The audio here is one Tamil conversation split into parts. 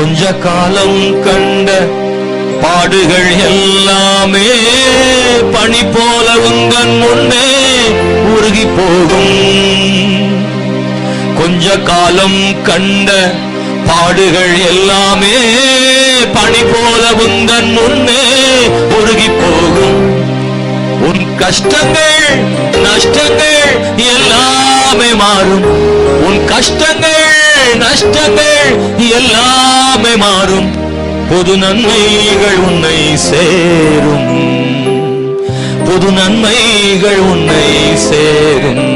கொஞ்ச காலம் கண்ட பாடுகள் எல்லாமே பணி போல உங்கள் முன்னே உருகி போகும். கொஞ்ச காலம் கண்ட பாடுகள் எல்லாமே பணி போல உங்கள் முன்னே உருகி போகும். உன் கஷ்டங்கள் நஷ்டங்கள் எல்லாமே மாறும். உன் கஷ்டங்கள் கஷ்டங்கள் எல்லாமே மாறும். புது நன்மைகள் உன்னை சேரும். புது நன்மைகள் உன்னை சேரும்.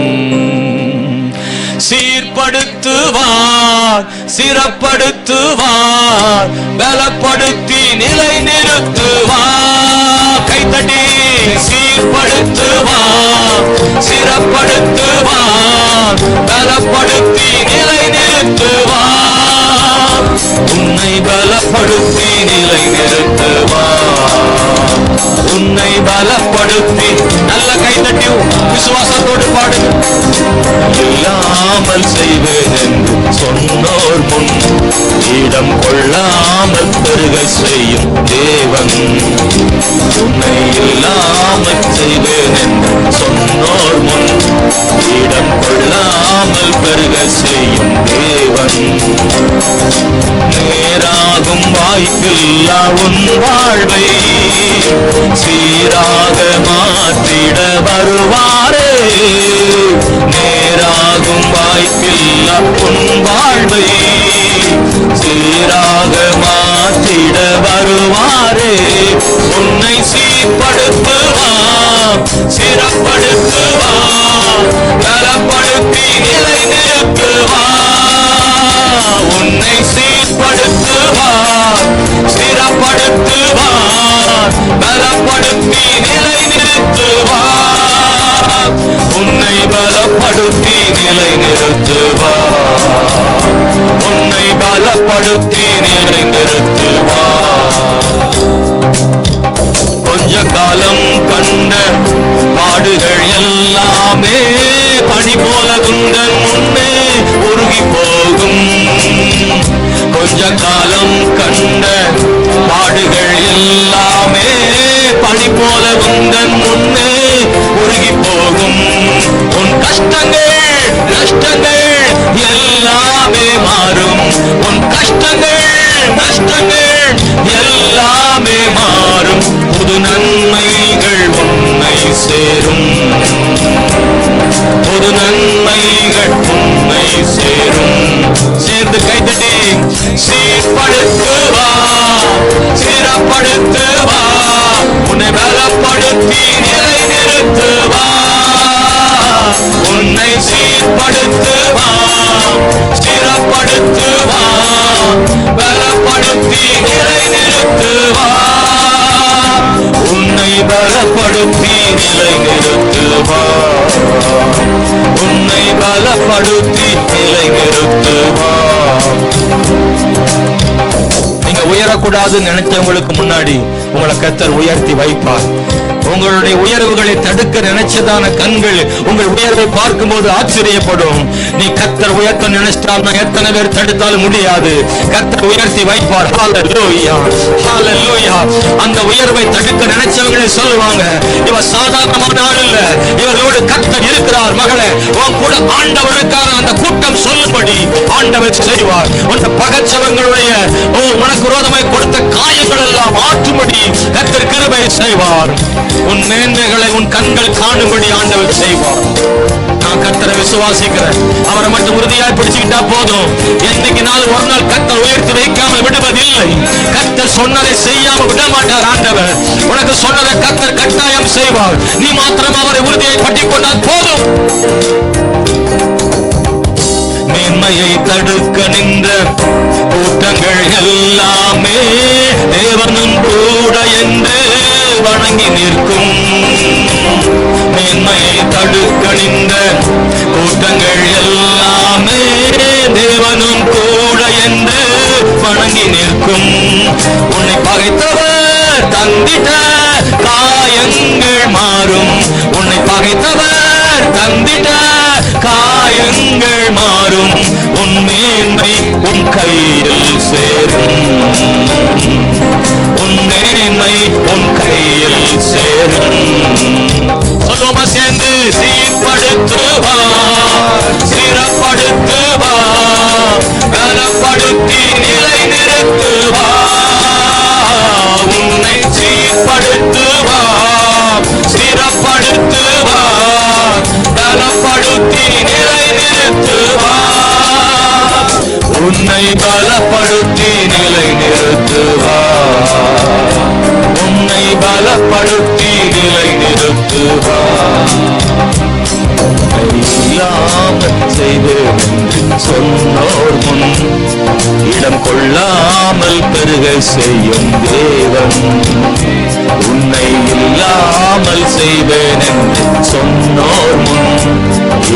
சீர்படுத்துவார் சிறப்படுத்துவார் பலப்படுத்தி நிலை நிறுத்துவார் கைத்தட்டி சீர்படுத்துவார் சிறப்படுத்துவார் பலப்படுத்தி நிலை நிறுத்துவார் உன்னை பலப்படுத்தி நிலை நிறுத்துவார் உன்னை பலப்படுத்தி நல்ல கைத்தட்டி விசுவாசத்தோடு பாடு. இல்லாமல் செய்வேன் என்று சொன்னோர் முன் இடம் கொள்ளாமல் பெருகை செய்யும் தேவன். உன்னை இல்லாமல் செய்வேன் என்று சொன்னோர் முன் இடம் கொள்ளாமல் பெருகை உன் வாழ்வை சீராக மாற்றிட வருவாரே. நேராகும் வாய்ப்பில்லா உன் வாழ்வை சீராக மாற்றிட வருவாரே. உன்னை சீர்படுத்துவார் பலப்படுத்தி நிலை நிறுத்துவார் உன்னை பலப்படுத்தி நிலை நிறுத்துவார் உன்னை பலப்படுத்தி நிலை நிறுத்துவார் கொஞ்ச காலம் கண்ட பாடுகள் எல்லாமே பனி போல குந்தன் முன்னே உருகி போகும். கொஞ்ச காலம் கண்ட பாடுகள் பனி போல குந்தன் முன்னே உருகி போகும். உன் கஷ்டங்கள் நஷ்டங்கள் எல்லாமே மாறும். உன் கஷ்டங்கள் நஷ்டங்கள் எல்லாமே மாறும். புது நன்மைகள் உன்னை சேரும். புது நன்மைகள் உன்னை உன்னை சீர்படுத்துவா சிறப்படுத்துவா பலப்படுத்தி நிலை நிறுத்துவா உன்னை பலப்படுத்தி நிலை நிறுத்துவா உன்னை பலப்படுத்தி நிலை நிறுத்துவா நீங்க உயரக்கூடாதுன்னு நினைச்சவங்களுக்கு முன்னாடி உங்களை கத்தர் உயர்த்தி வைப்பார். உங்களுடைய உயர்வுகளை தடுக்க நினைச்சதான கண்கள் உங்கள் உயர்வை பார்க்கும் போது ஆச்சரியப்படும். நீ கத்தர் உயர்த்த நினைச்சிட்டால் எத்தனை பேர் தடுத்தாலும் முடியாது. கத்தர் உயர்த்தி வைப்பார். அந்த உயர்வை தடுக்க நினைச்சவங்களே சொல்லுவாங்க இவ சாதாரணமான ஆள் இல்ல இவர்களோடு கத்தர் இருக்கிறார். மகளே உன் கூட ஆண்டவருக்கான அந்த கூட்டம் சொல்லும்படி ஆண்டவர் செய்வார். உன் பகச்சவங்களுடைய கிருபை செய்வார். உன் மேன்மைகளை உன் கண்கள் காணும்படி ஆண்டவர் செய்வார். நான் கத்தரை விசுவாசிக்கிறேன். அவரை மட்டும் உறுதியாய் பிடிச்சுக்கிட்டா போதும். என்னைக்கு நாள் ஒரு நாள் கத்தர் உயர்த்தி வைக்காமல் விடுவதில்லை. கத்தர் சொன்னதை செய்யாம விட மாட்டார் ஆண்டவர். உனக்கு சொன்னதை கத்தர் கட்டாயம் செய்வார். நீ மாத்திரம் அவரை உறுதியை பற்றிக் கொண்டால் போதும். மேன்மையை தடுக்க நின்ற கூட்டங்கள் எல்லாமே தேவனும் தாங்கி நிற்கும். மேன்மையை தடுக்கணிந்த கூட்டங்கள் எல்லாமே தேவனும் கூட என்று வணங்கி நிற்கும். உன்னை பகைத்தவர் தந்திட்ட காயங்கள் மாறும். உன்னை பகைத்தவர் தந்திட்ட காயங்கள் மாறும். உன் மேன்மை உன் கையில் சேரும். உன் மேன்மை உன் சீர்படுத்துவார் சிறப்படுத்துவார். பலப்படுத்தி நிலை நிறுத்துவார் உன்னை சீர்படுத்துவார் சிறப்படுத்துவார் பலப்படுத்தி நிலை நிறுத்துவார் உன்னை பலப்படுத்தி நிலை நிறுத்துவார் உன்னை பலப்படுத்தி நிலை நிறுத்துவார் இல்லாமல் செய்து சொன்னோர் முன் இடம் கொள்ளாமல் பெருக செய்யும் தேவன். உன்னை இல்லாமல் செய்வேன் என்று சொன்னோர் முன்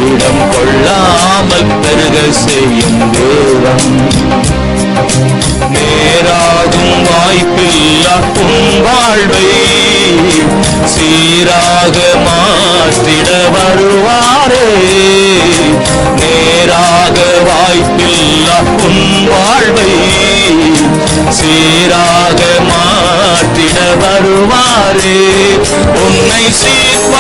இடம் கொள்ளாமல் பெருக செய்யும் தேவன். நேராகும் வாய்ப்பில்லா உன் வாழ்வை சீராக மாற்றிட வாழும் வாழ்வை சீராக மாற்றிட வருவாரே. உன்னை சீர்வா